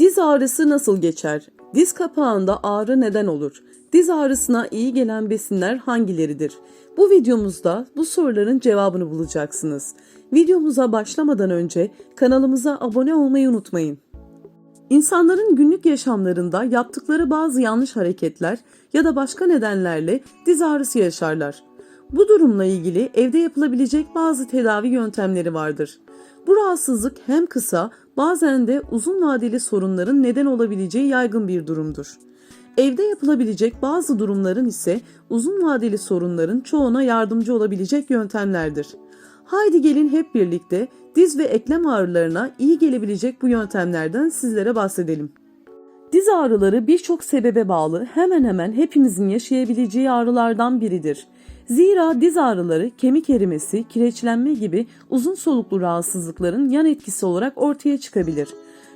Diz ağrısı nasıl geçer? Diz kapağında ağrı neden olur? Diz ağrısına iyi gelen besinler hangileridir? Bu videomuzda bu soruların cevabını bulacaksınız. Videomuza başlamadan önce kanalımıza abone olmayı unutmayın. İnsanların günlük yaşamlarında yaptıkları bazı yanlış hareketler ya da başka nedenlerle diz ağrısı yaşarlar. Bu durumla ilgili evde yapılabilecek bazı tedavi yöntemleri vardır. Bu rahatsızlık hem kısa bazen de uzun vadeli sorunların neden olabileceği yaygın bir durumdur. Evde yapılabilecek bazı durumların ise uzun vadeli sorunların çoğuna yardımcı olabilecek yöntemlerdir. Haydi gelin hep birlikte diz ve eklem ağrılarına iyi gelebilecek bu yöntemlerden sizlere bahsedelim. Diz ağrıları birçok sebebe bağlı hemen hemen hepimizin yaşayabileceği ağrılardan biridir. Zira diz ağrıları kemik erimesi, kireçlenme gibi uzun soluklu rahatsızlıkların yan etkisi olarak ortaya çıkabilir.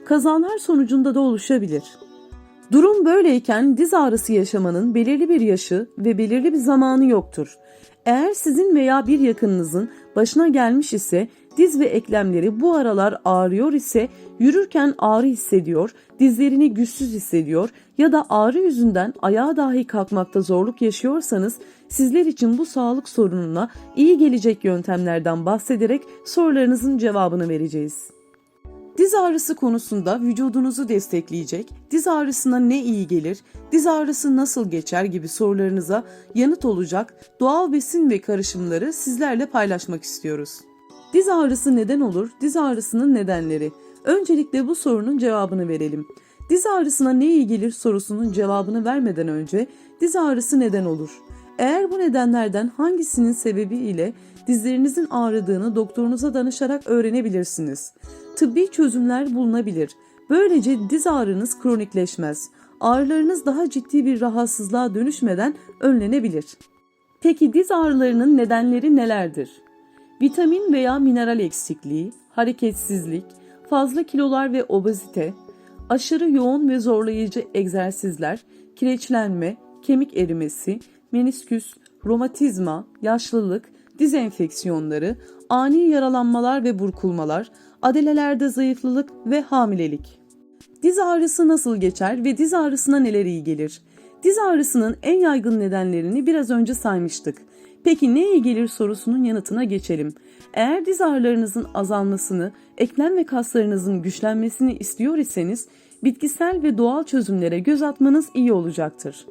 Kazalar sonucunda da oluşabilir. Durum böyleyken diz ağrısı yaşamanın belirli bir yaşı ve belirli bir zamanı yoktur. Eğer sizin veya bir yakınınızın başına gelmiş ise diz ve eklemleri bu aralar ağrıyor ise yürürken ağrı hissediyor, dizlerini güçsüz hissediyor ya da ağrı yüzünden ayağa dahi kalkmakta zorluk yaşıyorsanız sizler için bu sağlık sorununa iyi gelecek yöntemlerden bahsederek sorularınızın cevabını vereceğiz. Diz ağrısı konusunda vücudunuzu destekleyecek, diz ağrısına ne iyi gelir, diz ağrısı nasıl geçer gibi sorularınıza yanıt olacak doğal besin ve karışımları sizlerle paylaşmak istiyoruz. Diz ağrısı neden olur? Diz ağrısının nedenleri. Öncelikle bu sorunun cevabını verelim. Diz ağrısına ne iyi gelir sorusunun cevabını vermeden önce diz ağrısı neden olur? Eğer bu nedenlerden hangisinin sebebi ile dizlerinizin ağrıdığını doktorunuza danışarak öğrenebilirsiniz. Tıbbi çözümler bulunabilir. Böylece diz ağrınız kronikleşmez. Ağrılarınız daha ciddi bir rahatsızlığa dönüşmeden önlenebilir. Peki diz ağrılarının nedenleri nelerdir? Vitamin veya mineral eksikliği, hareketsizlik, fazla kilolar ve obezite, aşırı yoğun ve zorlayıcı egzersizler, kireçlenme, kemik erimesi, menisküs, romatizma, yaşlılık, diz enfeksiyonları, ani yaralanmalar ve burkulmalar, adelelerde zayıflılık ve hamilelik. Diz ağrısı nasıl geçer ve diz ağrısına neler iyi gelir? Diz ağrısının en yaygın nedenlerini biraz önce saymıştık. Peki ne iyi gelir sorusunun yanıtına geçelim. Eğer diz ağrılarınızın azalmasını, eklem ve kaslarınızın güçlenmesini istiyor iseniz bitkisel ve doğal çözümlere göz atmanız iyi olacaktır.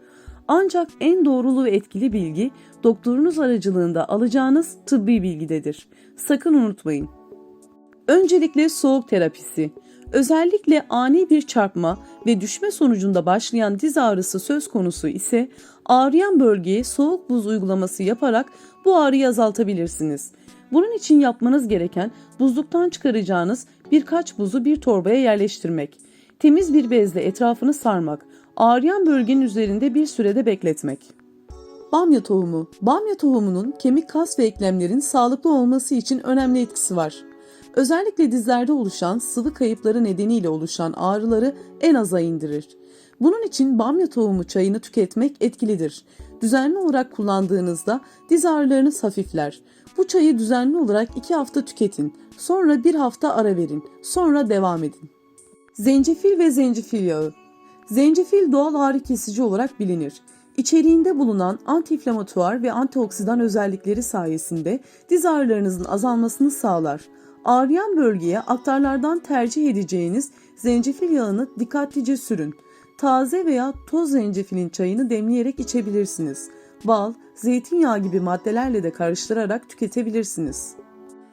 Ancak en doğrulu ve etkili bilgi doktorunuz aracılığında alacağınız tıbbi bilgidedir. Sakın unutmayın. Öncelikle soğuk terapisi. Özellikle ani bir çarpma ve düşme sonucunda başlayan diz ağrısı söz konusu ise ağrıyan bölgeye soğuk buz uygulaması yaparak bu ağrıyı azaltabilirsiniz. Bunun için yapmanız gereken buzluktan çıkaracağınız birkaç buzu bir torbaya yerleştirmek. Temiz bir bezle etrafını sarmak, ağrıyan bölgenin üzerinde bir sürede bekletmek. Bamya tohumu. Bamya tohumunun kemik, kas ve eklemlerin sağlıklı olması için önemli etkisi var. Özellikle dizlerde oluşan sıvı kayıpları nedeniyle oluşan ağrıları en aza indirir. Bunun için bamya tohumu çayını tüketmek etkilidir. Düzenli olarak kullandığınızda diz ağrılarınız hafifler. Bu çayı düzenli olarak 2 hafta tüketin. Sonra 1 hafta ara verin. Sonra devam edin. Zencefil ve zencefil yağı. Zencefil doğal ağrı kesici olarak bilinir. İçeriğinde bulunan antiinflamatuar ve antioksidan özellikleri sayesinde diz ağrılarınızın azalmasını sağlar. Ağrıyan bölgeye aktarlardan tercih edeceğiniz zencefil yağını dikkatlice sürün. Taze veya toz zencefilin çayını demleyerek içebilirsiniz. Bal, zeytinyağı gibi maddelerle de karıştırarak tüketebilirsiniz.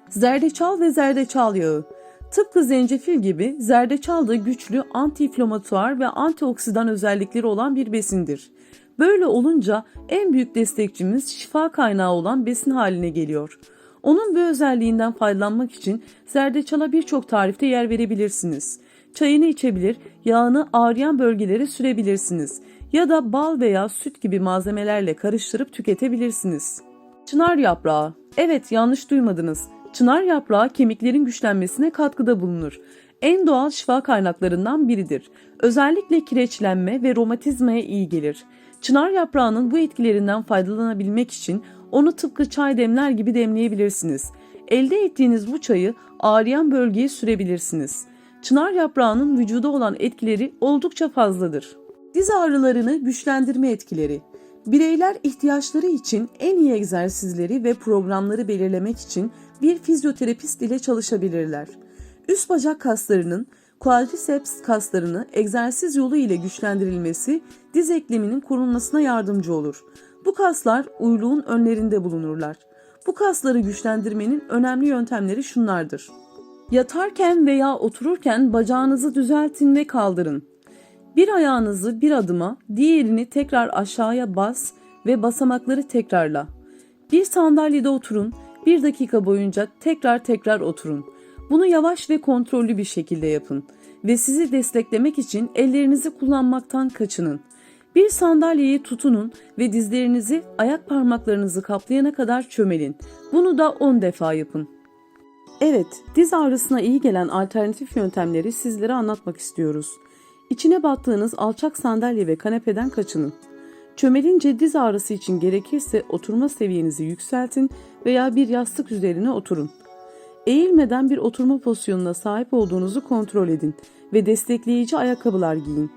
Zerdeçal ve zerdeçal yağı Tıpkı zencefil gibi zerdeçal da güçlü antiinflamatuar ve antioksidan özellikleri olan bir besindir. Böyle olunca en büyük destekçimiz şifa kaynağı olan besin haline geliyor. Onun bu özelliğinden faydalanmak için zerdeçala birçok tarifte yer verebilirsiniz. Çayını içebilir, yağını ağrıyan bölgelere sürebilirsiniz ya da bal veya süt gibi malzemelerle karıştırıp tüketebilirsiniz. Çınar yaprağı. Evet yanlış duymadınız. Çınar yaprağı kemiklerin güçlenmesine katkıda bulunur. En doğal şifa kaynaklarından biridir. Özellikle kireçlenme ve romatizmaya iyi gelir. Çınar yaprağının bu etkilerinden faydalanabilmek için onu tıpkı çay demler gibi demleyebilirsiniz. Elde ettiğiniz bu çayı ağrıyan bölgeye sürebilirsiniz. Çınar yaprağının vücuda olan etkileri oldukça fazladır. Diz ağrılarını güçlendirme etkileri. Bireyler ihtiyaçları için en iyi egzersizleri ve programları belirlemek için bir fizyoterapist ile çalışabilirler. Üst bacak kaslarının quadriceps kaslarını egzersiz yolu ile güçlendirilmesi diz ekleminin korunmasına yardımcı olur. Bu kaslar uyluğun önlerinde bulunurlar. Bu kasları güçlendirmenin önemli yöntemleri şunlardır. Yatarken veya otururken bacağınızı düzeltin ve kaldırın. Bir ayağınızı bir adıma, diğerini tekrar aşağıya bas ve basamakları tekrarla. Bir sandalyede oturun, bir dakika boyunca tekrar tekrar oturun. Bunu yavaş ve kontrollü bir şekilde yapın ve sizi desteklemek için ellerinizi kullanmaktan kaçının. Bir sandalyeyi tutunun ve dizlerinizi ayak parmaklarınızı kaplayana kadar çömelin. Bunu da 10 defa yapın. Evet, diz ağrısına iyi gelen alternatif yöntemleri sizlere anlatmak istiyoruz. İçine battığınız alçak sandalye ve kanepeden kaçının. Çömelince diz ağrısı için gerekirse oturma seviyenizi yükseltin veya bir yastık üzerine oturun. Eğilmeden bir oturma pozisyonuna sahip olduğunuzu kontrol edin ve destekleyici ayakkabılar giyin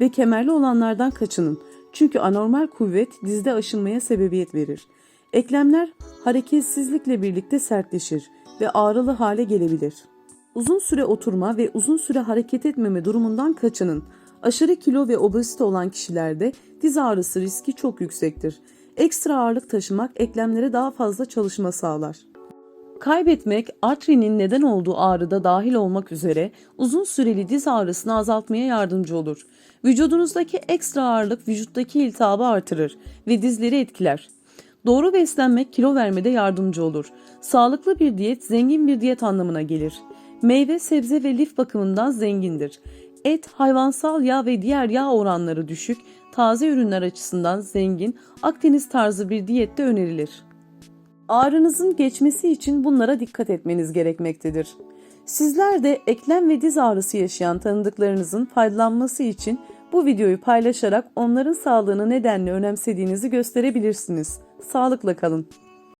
ve kemerli olanlardan kaçının. Çünkü anormal kuvvet dizde aşınmaya sebebiyet verir. Eklemler hareketsizlikle birlikte sertleşir ve ağrılı hale gelebilir. Uzun süre oturma ve uzun süre hareket etmeme durumundan kaçının. Aşırı kilo ve obezite olan kişilerde diz ağrısı riski çok yüksektir. Ekstra ağırlık taşımak eklemlere daha fazla çalışma sağlar. Kaybetmek, artrinin neden olduğu ağrıda dahil olmak üzere uzun süreli diz ağrısını azaltmaya yardımcı olur. Vücudunuzdaki ekstra ağırlık vücuttaki iltihabı artırır ve dizleri etkiler. Doğru beslenmek kilo vermede yardımcı olur. Sağlıklı bir diyet zengin bir diyet anlamına gelir. Meyve, sebze ve lif bakımından zengindir. Et, hayvansal yağ ve diğer yağ oranları düşük, taze ürünler açısından zengin, Akdeniz tarzı bir diyette önerilir. Ağrınızın geçmesi için bunlara dikkat etmeniz gerekmektedir. Sizler de eklem ve diz ağrısı yaşayan tanıdıklarınızın faydalanması için bu videoyu paylaşarak onların sağlığını nedenle önemsediğinizi gösterebilirsiniz. Sağlıkla kalın.